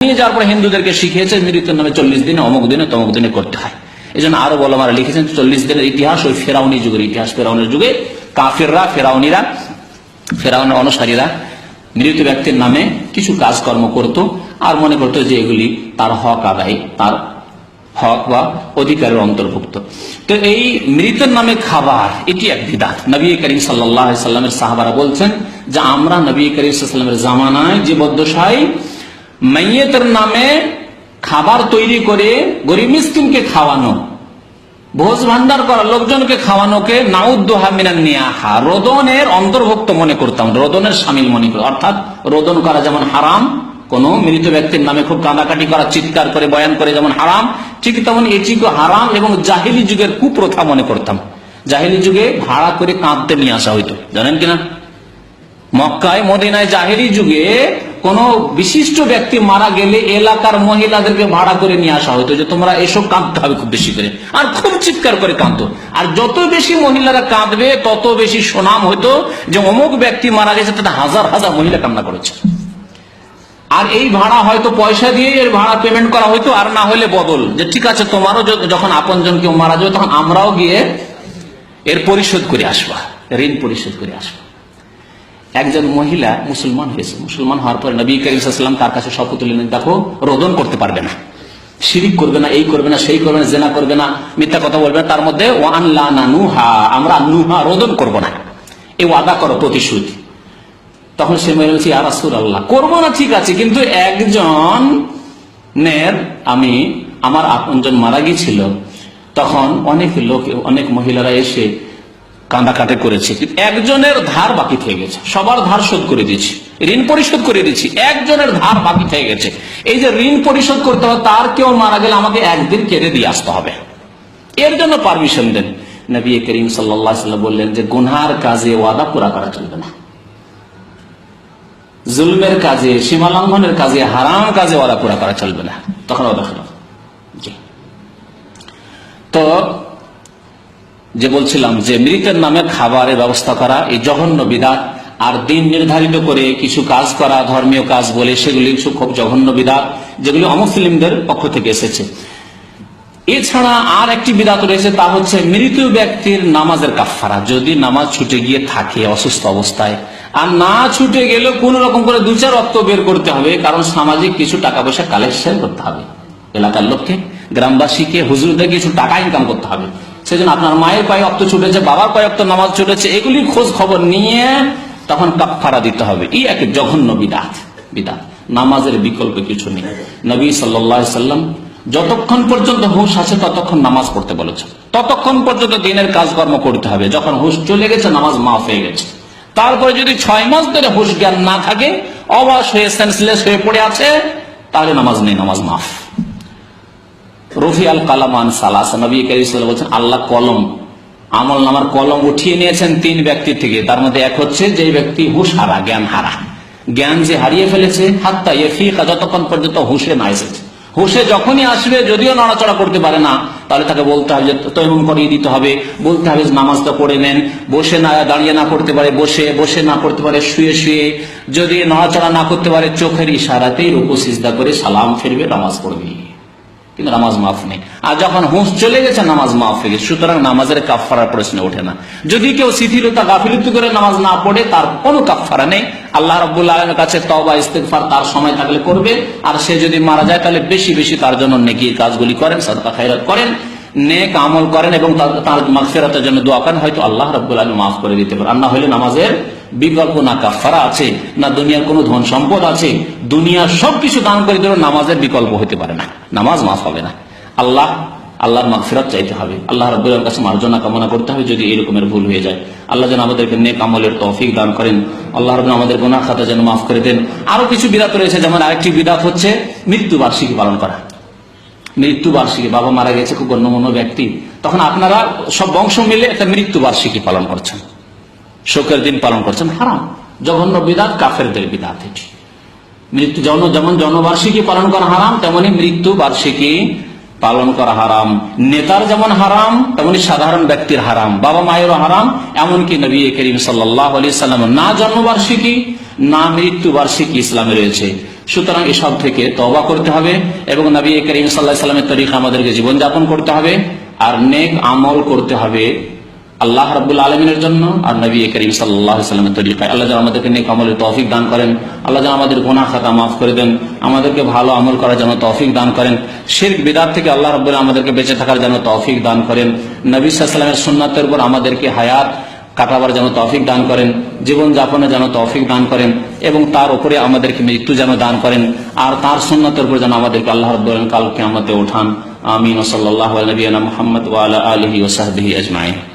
নিয়ে যাওয়ার পর হিন্দুদেরকে শিখিয়েছে মৃত্যুর নামে চল্লিশ দিনে, অমুক দিনে, তমুক দিনে করতে হয়। এই জন্য আরও বলো আমরা লিখেছেন চল্লিশ দিনের ইতিহাস ওই ফেরাউনি যুগের ইতিহাস। ফেরাউনের যুগে কাফিররা, ফেরাউনিরা, ফেরাউনের অনুসারীরা মৃত ব্যক্তির নামে কিছু কাজকর্ম করত আর মনে করতো যে এগুলি তার হক আদায়, তার হক বা অধিকারের অন্তর্ভুক্ত। তো এই মৃতের নামে খাবার, এটি এক বিদাত নবী করিম সাল্লাহ সাল্লামের সাহাবারা বলছেন যে আমরা নবী করিম সাল্লামের জামানায় যে বদ্দশাই মাইয়েতের নামে খাবার তৈরি করে গরিব মিসকিনকে খাওয়ানো, ভোজ ভান্ডার করা, লোকজনকে খাওয়ানোকে নাউদ্দোহা মিনান নিয়াহা, রোদনের অন্তর্ভুক্ত মনে করতাম, রোদনের সামিল মনে করতাম অর্থাৎ রোদন করা যেমন হারাম, কোন মৃত ব্যক্তির নামে খুব কাঁদাকাটি করা, চিৎকার করে, বয়ান করে যেমন হারাম, ঠিক তেমন এটিকে হারাম এবং জাহিলি যুগের কুপ্রথা মনে করতাম। জাহিলি যুগে ভাড়া করে কাঁদতে নিয়ে আসা হইতো, জানেন কিনা মক্কায়, মদিনায় জাহেরি যুগে কোন বিশিষ্ট ব্যক্তি মারা গেলে এলাকার মহিলাদেরকে ভাড়া করে নিয়ে আসা হতো যে তোমরা এসব কাঁদতে হবে খুব বেশি করে। আর খুব চিৎকার করে কাঁদতো। আর যত বেশি মহিলারা কাঁদবে, তত বেশি সুনাম হতো যে অমুক ব্যক্তি মারা গেছে, তাতে হাজার হাজার মহিলা কান্না করেছে। আর এই ভাড়া হয়তো পয়সা দিয়ে এর ভাড়া পেমেন্ট করা হয়তো আর না হলে বদল। যে ঠিক আছে, তোমারও যখন আপনজন কেউ মারা যাবে, তখন আমরাও গিয়ে এর পরিশোধ করে আসবা, ঋণ পরিশোধ করে আসবা। একজন মহিলা মুসলমান হয়েছে। মুসলমান হওয়ার পরে নবী করিম তার কাছে শপথ নিলেন, দেখো, রোদন করতে পারবে না। শিরিক করবে না, এই করবে না, সেই করবে না, জেনা করবে না, মিথ্যা কথা বলবে না। তার মধ্যে না নুহা, আমরা নুহা রোদন করব না। এই ওয়াদা করো, প্রতিশ্রুতি। তখন সে মহিলা আল্লাহ করব না, ঠিক আছে, কিন্তু একজন নের আমি, আমার আপনজন মারা গিয়েছিল। তখন অনেক লোক, অনেক মহিলারা এসে কাঁদাকাটে করেছে। একজনের ধার বাকি থেকে গেছে। সবার ধার শোধ করে দিয়েছি। ঋণ পরিশোধ করে দিচ্ছি একজনের ধার বাকি থেকে গেছে। এই যে ঋণ পরিশোধ করতে হবে, তার কেউ মারা গেলে আমাকে একদিন কেড়ে দিয়ে আসতে হবে। এর জন্য পারমিশন দেন। নবী করিম সাল্লাম বললেন যে, গুনহার কাজে ওয়াদা পুরা করা চলবে না। জুলমের কাজে সীমা লঙ্ঘনের কাজে, হারাম কাজে ওয়াদা পুরা করা চলবে না। তখন খেলাফ তো যে বলছিলাম যে মৃতের নামে খাবারের ব্যবস্থা করা, এই জঘন্য বিধাত আর দিন নির্ধারিত করে কিছু কাজ করা, ধর্মীয় কাজ বলে সেগুলি খুব জঘন্য বিধাত যেগুলি অমুসলিমদের পক্ষ থেকে এসেছে। এছাড়া আর একটি বিদাত রয়েছে, তা হচ্ছে মৃত ব্যক্তির নামাজের কাফারা যদি নামাজ ছুটে গিয়ে থাকে অসুস্থ অবস্থায়, আর না ছুটে গেলেও কোন রকম করে দু চার রক্ত বের করতে হবে, কারণ সামাজিক কিছু টাকা পয়সা কালেকশন করতে হবে। এলাকার লোককে, গ্রামবাসীকে হুজুরদের কিছু টাকা ইনকাম করতে হবে। সেজন্য আপনার মায়ের পায়ে অক্ত ছুটেছে, বাবার পায়ে অক্ত নামাজ ছুটেছে এগুলি খোঁজ খবর নিয়ে তখন কাফারা দিতে হবে। এই এক জঘন্য বিদাত বিদাত। নামাজের বিকল্প কিছু নেই। নবী সাল্লাম যতক্ষণ পর্যন্ত হুঁশ আছে, ততক্ষণ নামাজ পড়তে বলেছে ততক্ষণ পর্যন্ত দিনের কাজকর্ম করতে হবে। যখন হুঁশ চলে গেছে, নামাজ মাফ হয়ে গেছে। তারপরে যদি ছয় মাস ধরে হুঁশ জ্ঞান না থাকে, অবাস হয়ে সেন্সলেস হয়ে পড়ে আছে, তাহলে নামাজ নেই, নামাজ মাফ। রফি আল কালামান সালাস। নবী কারিম বলছেন, আল্লাহ কলম। আমল নামার কলম উঠিয়ে নিয়েছেন তিন ব্যক্তি থেকে। তার মধ্যে এক হচ্ছে যে ব্যক্তি হুশ হারা, জ্ঞান হারা। জ্ঞান যে হারিয়ে ফেলেছে, হাত্তা ইফিকা যতক্ষণ পর্যন্ত হুশে না এসেছে। হুশে যখনই আসবে, যদিও নড়াচড়া করতে পারে না, তাহলে তাকে বলতে হবে যে, তৈমুম করিয়ে দিতে হবে। বলতে হবে যে নামাজটা পড়ে নেন। বসে না, দাঁড়িয়ে না করতে পারে, বসে বসে না করতে পারে, শুয়ে শুয়ে। যদি নড়াচড়া না করতে পারে, চোখের ইশারাতেই রুকু, সিজদা করে সালাম ফিরবে, নামাজ পড়বে। কিন্তু নামাজ মাফ নেই। আর যখন হুঁশ চলে গেছে, নামাজ মাফ হয়ে গেছে। সুতরাং নামাজের কাফারার প্রশ্ন ওঠে না। যদি কেউ শিথিলতা গাফিলতি করে নামাজ না পড়ে, তার কোনো কাফারা নেই। আল্লাহ রব্বুল্লাহ আলমের কাছে তবা ইস্তেকফার তার সময় থাকলে করবে। আর সে যদি মারা যায়, তাহলে বেশি বেশি তার জন্য নেকির কাজগুলি করেন, সদকা খাইরাত করেন, নেক আমল করেন এবং তার- তার মাগফিরাতের জন্য দোয়া করেন। হয়তো আল্লাহ রব্বুল আলম মাফ করে দিতে পারে। আর না হলে নামাজের বিকল্প না কাফারা আছে, না দুনিয়ার কোনো ধন সম্পদ আছে দুনিয়ার সবকিছু দান করে দিলেও নামাজের বিকল্প হতে পারে না। নামাজ মাফ হবে না। আল্লাহ, আল্লাহর মাগফিরাত চাইতে হবে। আল্লাহ রব্বুল কাছে মার্জনা কামনা করতে হবে যদি এরকমের ভুল হয়ে যায়। আল্লাহ যেন আমাদেরকে নেক আমলের তৌফিক দান করেন। আল্লাহ রব্বুল আমাদের গুনাহ খাতা যেন মাফ করে দেন। আরও কিছু বিরাত রয়েছে, যেমন আরেকটি বিরাত হচ্ছে মৃত্যু বার্ষিকী পালন করা। মৃত্যু বার্ষিকী বাবা মারা গেছে, খুব গণ্যমান্য ব্যক্তি। তখন আপনারা সব বংশ মিলে একটা মৃত্যু বার্ষিকী পালন করছেন। শোকের দিন পালন করছেন, হারাম। জঘন্য বিদাত, কাফেরদের বিদাত এটি। মৃত্যু জন যেমন জন্মবার্ষিকী পালন করা হারাম, তেমনি মৃত্যু বার্ষিকী পালন করা হারাম। নেতার যেমন হারাম, তেমনি সাধারণ ব্যক্তির হারাম। বাবা মায়েরও হারাম, এমনকি নবী করিম আলি সাল্লাম না জন্মবার্ষিকী, না মৃত্যু বার্ষিকী ইসলামে রয়েছে। সুতরাং এসব থেকে তবা করতে হবে এবং নবী করিম সাল্লাহ সাল্লামের তরিকা আমাদেরকে জীবনযাপন করতে হবে। আর নেক আমল করতে হবে আল্লাহ রাব্বুল আলমিনের জন্য আর নবী করিম সাল্লাহ সাল্লামের তরিকায়। আল্লাহ যেন আমাদেরকে নেক আমলের তৌফিক দান করেন। আল্লাহ যেন আমাদের গোনা খাতা মাফ করে দেন। আমাদেরকে ভালো আমল করার জন্য তৌফিক দান করেন। শির বিদার থেকে আল্লাহ রাব্বুল আমাদেরকে বেঁচে থাকার জন্য তৌফিক দান করেন। নবী সাল্লামের সুন্নাতের উপর আমাদেরকে হায়াত কাটাবার যেন তৌফিক দান করেন। জীবন যাপনে যেন তৌফিক দান করেন এবং তার উপরে আমাদেরকে মৃত্যু যেন দান করেন। আর তার সুন্নতের উপর যেন আমাদেরকে আল্লাহ রব্বুল কালকে আমাদের ওঠান। আমিন। ও সাল্লাহ নবীনা মোহাম্মদ ওয়ালা আলহি ওসাহবিহি আজমাইন।